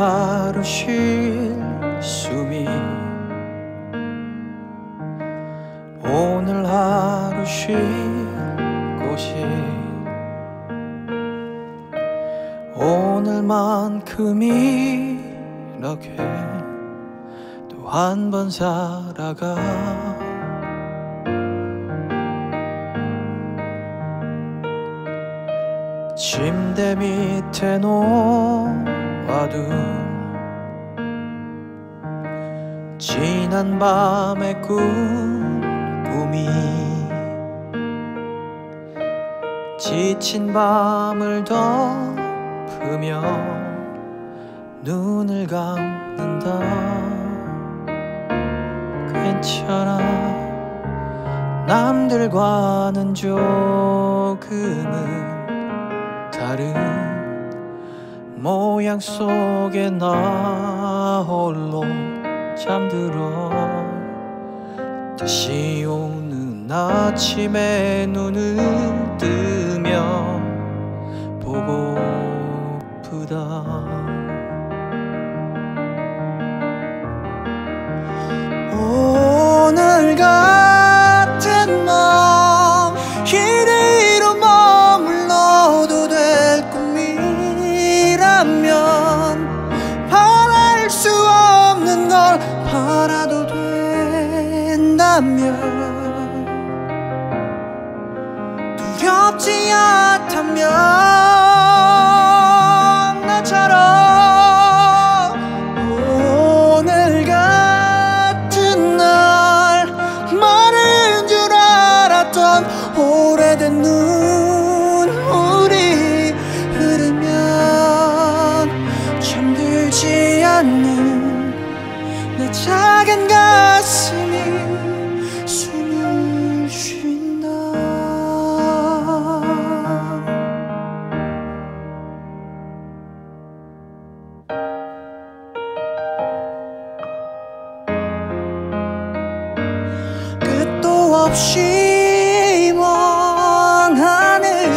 하루 쉴 숨이 오늘 하루 쉴 곳이 오늘만큼이렇게 또 한 번 살아가. 침대 밑에 놓아둔 지난 밤의 꿈 꿈이 지친 밤을 덮으며 눈을 감는다. 괜찮아. 남들과는 조금은 다른 모양 속에 나 홀로 잠들어. 다시 오는 아침에 눈을 뜨며 보고프다. 오늘 같 된다 없이 먼 하늘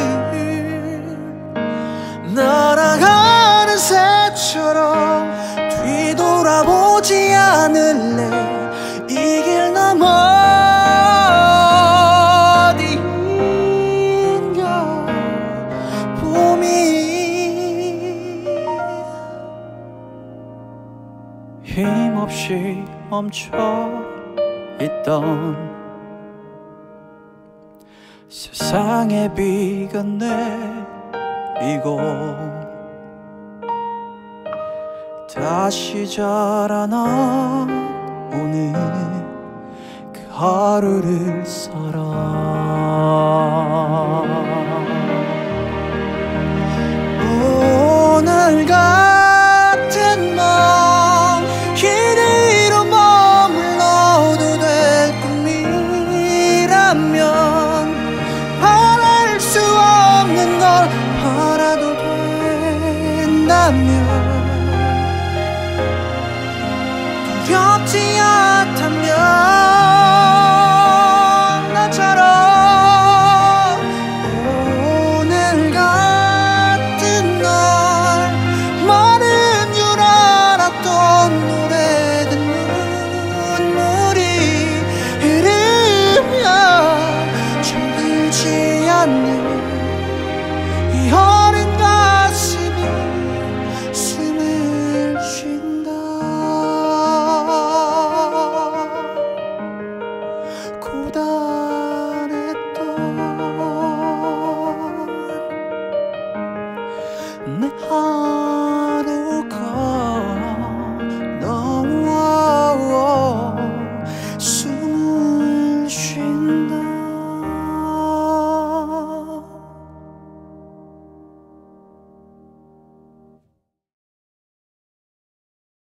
날아가는 새처럼 뒤돌아보지 않을래? 이 길 넘어 어디인가? 봄이 힘없이 멈춰 있던 세상에 비가 내리고 다시 자라나 오는 그 하루를 살아 caminhar.